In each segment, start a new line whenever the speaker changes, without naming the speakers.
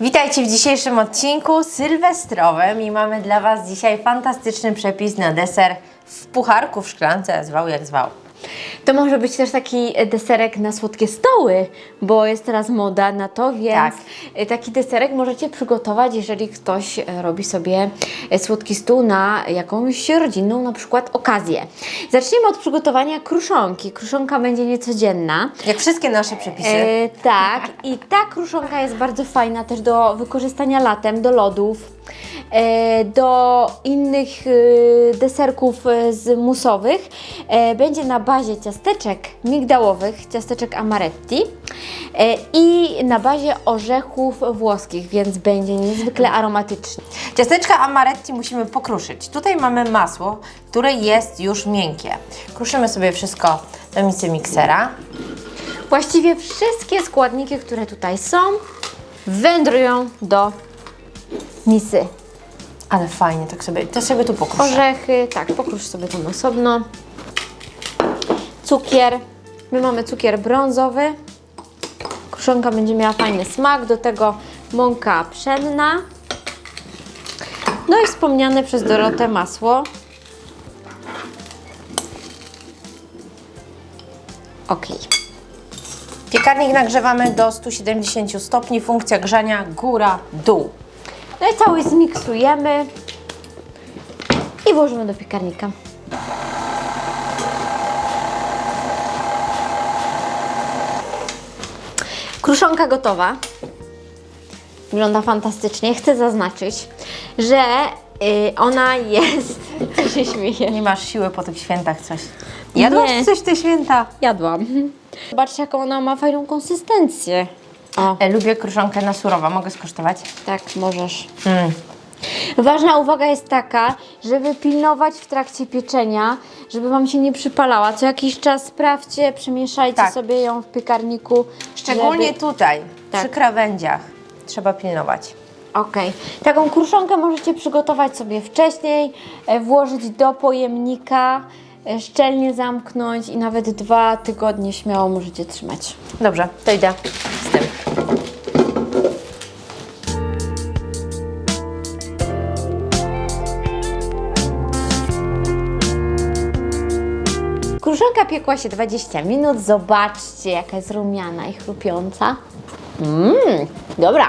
Witajcie w dzisiejszym odcinku sylwestrowym i mamy dla Was dzisiaj fantastyczny przepis na deser w pucharku, w szklance, zwał jak zwał.
To może być też taki deserek na słodkie stoły, bo jest teraz moda na to, więc
Tak.
taki deserek możecie przygotować, jeżeli ktoś e, robi sobie e, słodki stół na jakąś rodzinną na przykład okazję. Zaczniemy od przygotowania kruszonki. Kruszonka będzie niecodzienna.
Jak wszystkie nasze przepisy.
E, tak, i ta kruszonka jest bardzo fajna też do wykorzystania latem, do lodów, e, do innych e, deserków e, z musowych. E, będzie na bazie ciasteczek migdałowych, ciasteczek amaretti e, i na bazie orzechów włoskich, więc będzie niezwykle aromatyczny.
Ciasteczka amaretti musimy pokruszyć. Tutaj mamy masło, które jest już miękkie. Kruszymy sobie wszystko do misy miksera.
Właściwie wszystkie składniki, które tutaj są, wędrują do misy.
Ale fajnie, tak sobie, to sobie tu pokruszę.
Orzechy, tak, pokrusz sobie tam osobno. Cukier. My mamy cukier brązowy. Kruszonka będzie miała fajny smak. Do tego mąka pszenna. No i wspomniane przez Dorotę masło. Ok.
Piekarnik nagrzewamy do 170 stopni, funkcja grzania góra-dół.
No i całość zmiksujemy i włożymy do piekarnika. Kruszonka gotowa. Wygląda fantastycznie. Chcę zaznaczyć, że y, ona jest. Co się śmieje?
Nie masz siły po tych świętach coś. Jadłaś
Nie.
coś te święta?
Jadłam. Zobaczcie, jaką ona ma fajną konsystencję. O,
E, Lubię kruszonkę na surowo. Mogę skosztować?
tak, możesz.
Mm.
Ważna uwaga jest taka, żeby pilnować w trakcie pieczenia, żeby Wam się nie przypalała. Co jakiś czas sprawdźcie, przemieszajcie
Tak.
sobie ją w piekarniku.
Szczególnie
żeby...
tutaj,
Tak.
przy krawędziach. Trzeba pilnować.
Okej. Taką kruszonkę możecie przygotować sobie wcześniej, e, włożyć do pojemnika, e, szczelnie zamknąć i nawet dwa tygodnie śmiało możecie trzymać.
Dobrze, to idę
Kruszonka piekła się 20 minut. Zobaczcie, jaka jest rumiana i chrupiąca. Mmm, dobra.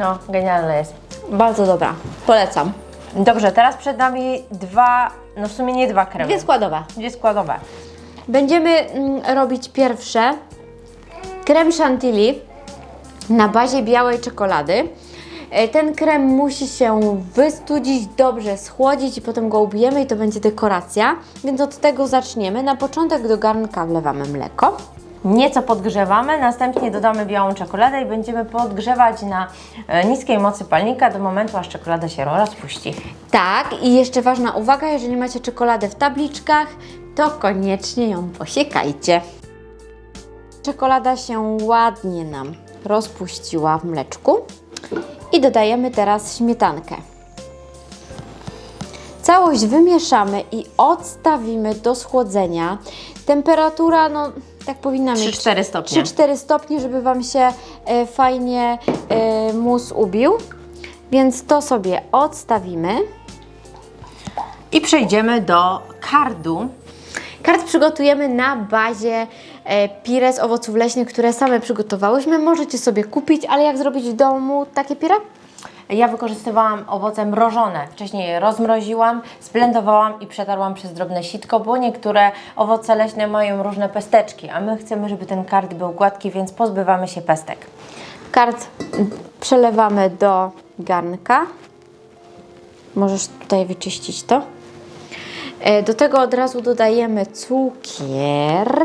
No, genialne jest.
Bardzo dobra. Polecam.
Dobrze, teraz przed nami dwa, no w sumie nie dwa kremy.
Dwie składowe.
Dwie składowe.
Będziemy mm, robić pierwsze krem chantilly na bazie białej czekolady. E, Ten krem musi się wystudzić, dobrze schłodzić i potem go ubijemy i to będzie dekoracja. Więc od tego zaczniemy. Na początek do garnka wlewamy mleko.
Nieco podgrzewamy, następnie dodamy białą czekoladę i będziemy podgrzewać na e, niskiej mocy palnika do momentu, aż czekolada się rozpuści.
Tak, i jeszcze ważna uwaga, jeżeli macie czekoladę w tabliczkach, to koniecznie ją posiekajcie. Czekolada się ładnie nam rozpuściła w mleczku i dodajemy teraz śmietankę. Całość wymieszamy i odstawimy do schłodzenia. Temperatura, no tak powinna mieć
3-4 stopnie.
3-4 stopnie, żeby Wam się e, fajnie e, mus ubił. Więc to sobie odstawimy.
I przejdziemy do kardu.
Kart przygotujemy na bazie pire z owoców leśnych, które same przygotowałyśmy. Możecie sobie kupić, ale jak zrobić w domu takie pire?
Ja wykorzystywałam owoce mrożone. Wcześniej je rozmroziłam, sblendowałam i przetarłam przez drobne sitko, bo niektóre owoce leśne mają różne pesteczki, a my chcemy, żeby ten kart był gładki, więc pozbywamy się pestek.
Kart przelewamy do garnka. Możesz tutaj wyczyścić to. E, Do tego od razu dodajemy cukier,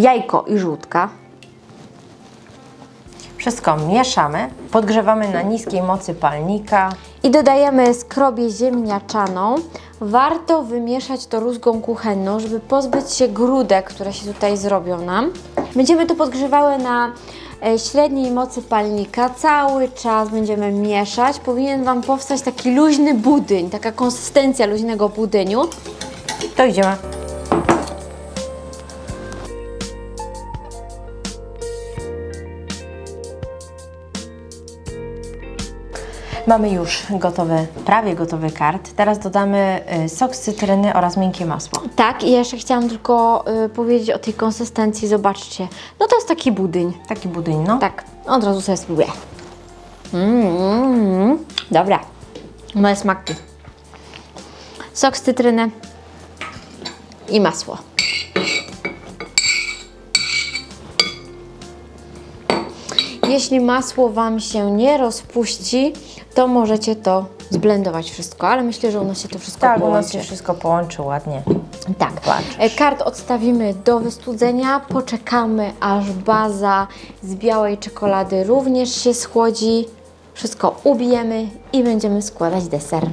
jajko i żółtka.
Wszystko mieszamy, podgrzewamy na niskiej mocy palnika.
I dodajemy skrobię ziemniaczaną. Warto wymieszać to rózgą kuchenną, żeby pozbyć się grudek, które się tutaj zrobią nam. Będziemy to podgrzewały na e, średniej mocy palnika. Cały czas będziemy mieszać. Powinien Wam powstać taki luźny budyń, taka konsystencja luźnego budyniu.
To idziemy. Mamy już gotowy, prawie gotowy kart. Teraz dodamy y, sok z cytryny oraz miękkie masło.
Tak, i jeszcze chciałam tylko y, powiedzieć o tej konsystencji. Zobaczcie. No to jest taki budyń.
Taki budyń, no.
Tak, od razu sobie spróbuję. Mm, dobra. Moje smaki. Sok z cytryny i masło. Jeśli masło Wam się nie rozpuści, to możecie to zblendować wszystko, ale myślę, że ono się to wszystko
Tak, u
połączy.
nas się wszystko połączy ładnie.
Tak.
Zobaczysz.
E, Kart odstawimy do wystudzenia, poczekamy aż baza z białej czekolady również się schłodzi. Wszystko ubijemy i będziemy składać deser.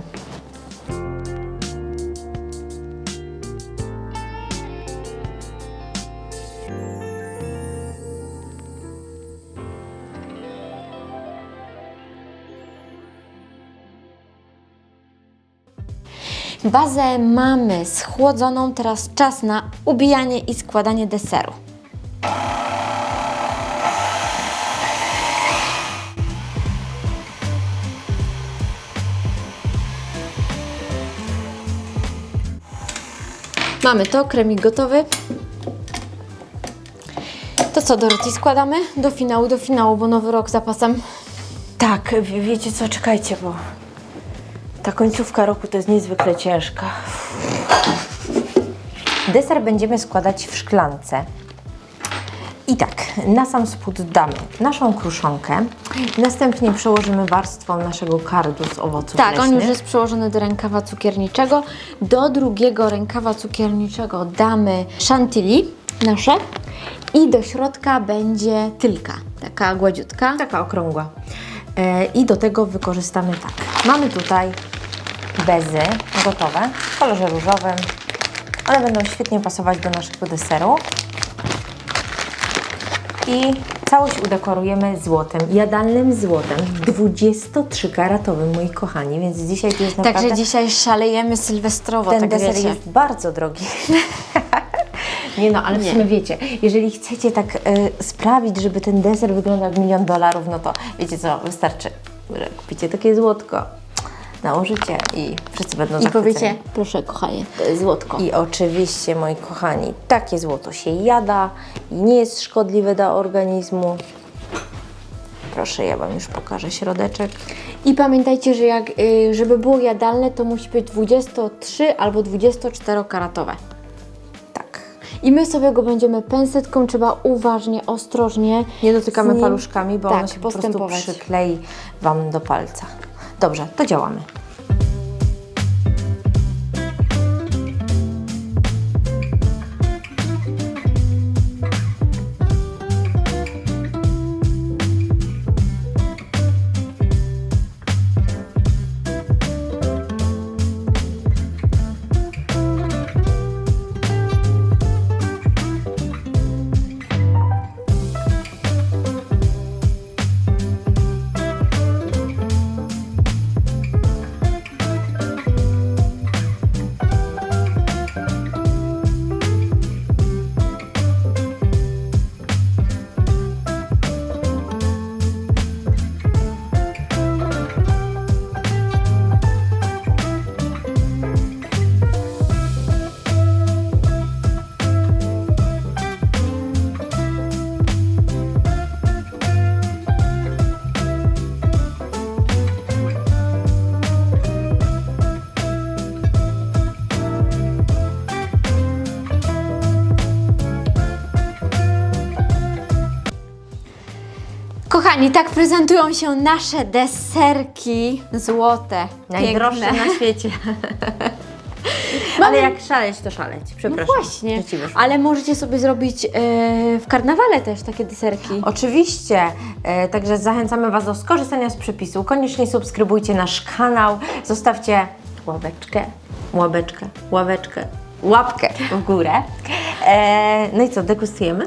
Bazę mamy schłodzoną, teraz czas na ubijanie i składanie deseru. Mamy to, kremik gotowy. To co, Dorothy, składamy do finału, do finału, bo nowy rok zapasem.
Tak, wie- wiecie co, czekajcie, bo ta końcówka roku to jest niezwykle ciężka. Deser będziemy składać w szklance. I tak, na sam spód damy naszą kruszonkę, następnie przełożymy warstwą naszego kardu z owoców
Tak, on
leśnych.
już jest przełożony do rękawa cukierniczego. Do drugiego rękawa cukierniczego damy chantilly nasze i do środka będzie tylka, taka gładziutka.
Taka okrągła. E, I do tego wykorzystamy tak. Mamy tutaj bezy gotowe w kolorze różowym. One będą świetnie pasować do naszego deseru. I całość udekorujemy złotem, jadalnym złotem, 23-karatowym, moi kochani, więc dzisiaj to jest naprawdę...
Także dzisiaj szalejemy sylwestrowo,
Ten
tak
deser
wiecie.
jest bardzo drogi. Nie no, ale w sumie wiecie, jeżeli chcecie tak e, sprawić, żeby ten deser wyglądał jak milion dolarów, no to wiecie co, wystarczy, że kupicie takie złotko, nałożycie i wszyscy będą
I
zachwyceni.
powiecie, proszę kochanie, to jest złotko.
I oczywiście, moi kochani, takie złoto się jada i nie jest szkodliwe dla organizmu. Proszę, ja Wam już pokażę środeczek.
I pamiętajcie, że jak, y, żeby było jadalne, to musi być 23 albo 24 karatowe.
Tak.
I my sobie go będziemy pensetką, trzeba uważnie, ostrożnie.
Nie dotykamy
z nim-
paluszkami, bo
tak,
ono się po prostu
postępować.
przyklei Wam do palca. Dobrze, to działamy.
Kochani, tak prezentują się nasze deserki złote.
Najdroższe
piękne.
na świecie. Ale jak szaleć, to szaleć.
No
Przepraszam.
właśnie,
że ci wyszło.
ale możecie sobie zrobić e, w karnawale też takie deserki.
Oczywiście, e, także zachęcamy Was do skorzystania z przepisu. Koniecznie subskrybujcie nasz kanał, zostawcie ławeczkę, ławeczkę, ławeczkę, łapkę w górę. E, no i co, degustujemy?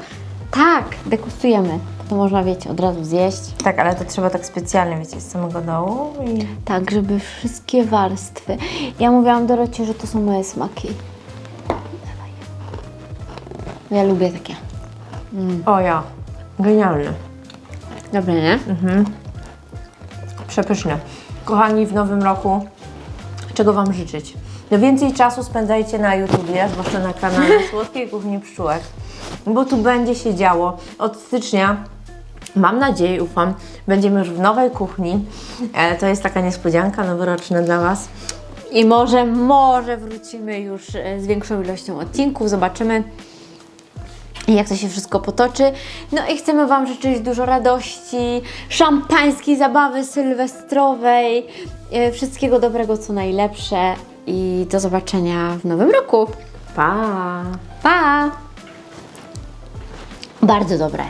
Tak, degustujemy. To można, wiecie, od razu zjeść.
Tak, ale to trzeba tak specjalnie, wiecie, z samego dołu. I...
Tak, żeby wszystkie warstwy. Ja mówiłam Dorocie, że to są moje smaki. Dawaj. Ja lubię takie.
O ja, genialne,
Dobre, nie?
przepyszne. kochani, w nowym roku, czego Wam życzyć? No więcej czasu spędzajcie na YouTubie, zwłaszcza na kanale Słodkiej Kuchni Pszczółek, bo tu będzie się działo. Od stycznia, mam nadzieję, ufam, będziemy już w nowej kuchni. E, to jest taka niespodzianka noworoczna dla Was.
I może, może wrócimy już e, z większą ilością odcinków, zobaczymy jak to się wszystko potoczy. No i chcemy Wam życzyć dużo radości, szampańskiej zabawy sylwestrowej, e, wszystkiego dobrego, co najlepsze i do zobaczenia w nowym roku.
Pa!
Pa! Bardzo dobre.